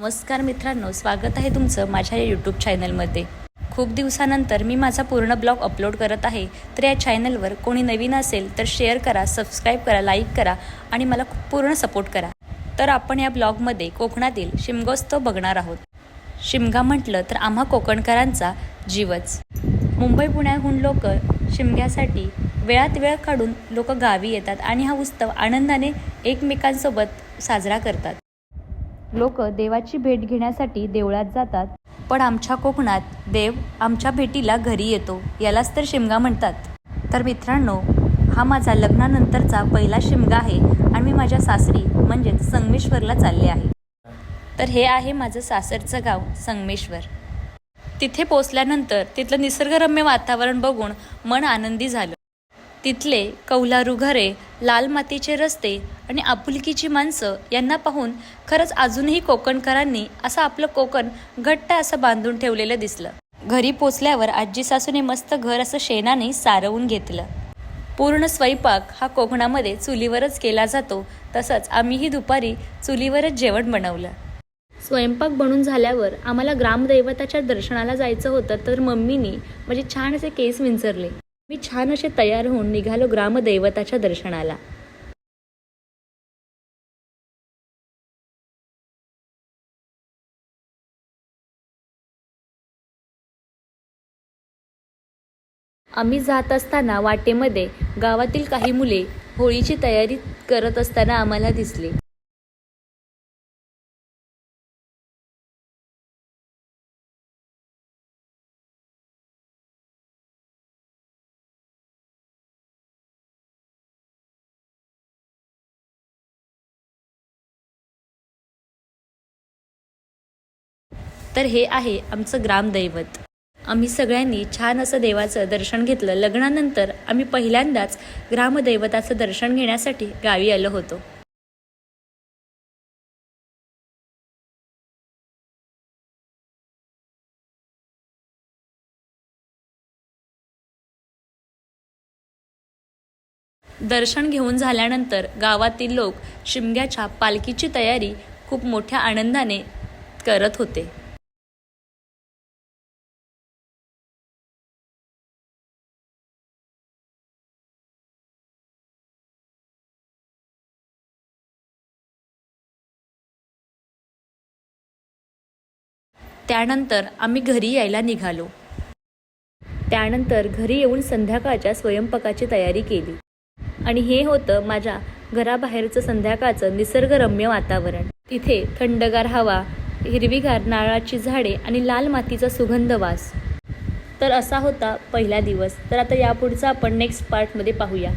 नमस्कार मित्रांनो स्वागत आहे तुमचं माझ्या या यूट्यूब चॅनलमध्ये खूप दिवसानंतर मी माझा पूर्ण ब्लॉग अपलोड करत आहे तर या चॅनलवर कोणी नवीन असेल तर शेअर करा सबस्क्राईब करा लाईक करा आणि मला खूप पूर्ण सपोर्ट करा. तर आपण या ब्लॉगमध्ये कोकणातील शिमगोत्सव बघणार आहोत. शिमगा म्हटलं तर आम्हा कोकणकरांचा जीवच. मुंबई पुण्याहून लोक शिमग्यासाठी वेळात वेळ काढून लोक गावी येतात आणि हा उत्सव आनंदाने एकमेकांसोबत साजरा करतात. लोक देवाची भेट घेण्यासाठी देवळात जातात. पण आमच्या कोकणात देव आमच्या भेटीला घरी येतो यालाच तर शिमगा म्हणतात. तर मित्रांनो हा माझा लग्नानंतरचा पहिला शिमगा आहे आणि मी माझ्या सासरी म्हणजेच संगमेश्वरला चालले आहे. तर हे आहे माझं सासरचं गाव संगमेश्वर. तिथे पोचल्यानंतर तिथलं निसर्गरम्य वातावरण बघून मन आनंदी झालं. तिथले कौलारू घरे लाल मातीचे रस्ते आणि आपुलकीची माणसं यांना पाहून खरंच अजूनही कोकणकरांनी असं आपलं कोकण घट्ट असं बांधून ठेवलेलं दिसलं. घरी पोचल्यावर आजी सासूने मस्त घर असं शेणाने सारवून घेतलं. पूर्ण स्वयंपाक हा कोकणामध्ये चुलीवरच केला जातो तसंच आम्हीही दुपारी चुलीवरच जेवण बनवलं. स्वयंपाक बनून झाल्यावर आम्हाला ग्रामदैवताच्या दर्शनाला जायचं होतं तर मम्मीनी म्हणजे छान असे केस विंचरले. मी छान असे तयार होऊन निघालो ग्रामदैवताच्या दर्शनाला. आम्ही जात असताना वाटेमध्ये गावातील काही मुले होळीची तयारी करत असताना आम्हाला दिसले. तर हे आहे आमचं ग्रामदैवत. आम्ही सगळ्यांनी छान असं देवाचं दर्शन घेतलं. लग्नानंतर आम्ही पहिल्यांदाच ग्रामदैवताचं दर्शन घेण्यासाठी गावी आलो होतो. दर्शन घेऊन झाल्यानंतर गावातील लोक शिमग्याच्या पालखीची तयारी खूप मोठ्या आनंदाने करत होते. त्यानंतर आम्ही घरी यायला निघालो. त्यानंतर घरी येऊन संध्याकाळच्या स्वयंपाकाची तयारी केली. आणि हे होतं माझ्या घराबाहेरचं संध्याकाळचं निसर्गरम्य वातावरण. तिथे थंडगार हवा हिरवीगार नारळाची झाडे आणि लाल मातीचा सुगंध वास. तर असा होता पहिला दिवस. तर आता यापुढचा आपण नेक्स्ट पार्टमध्ये पाहूया.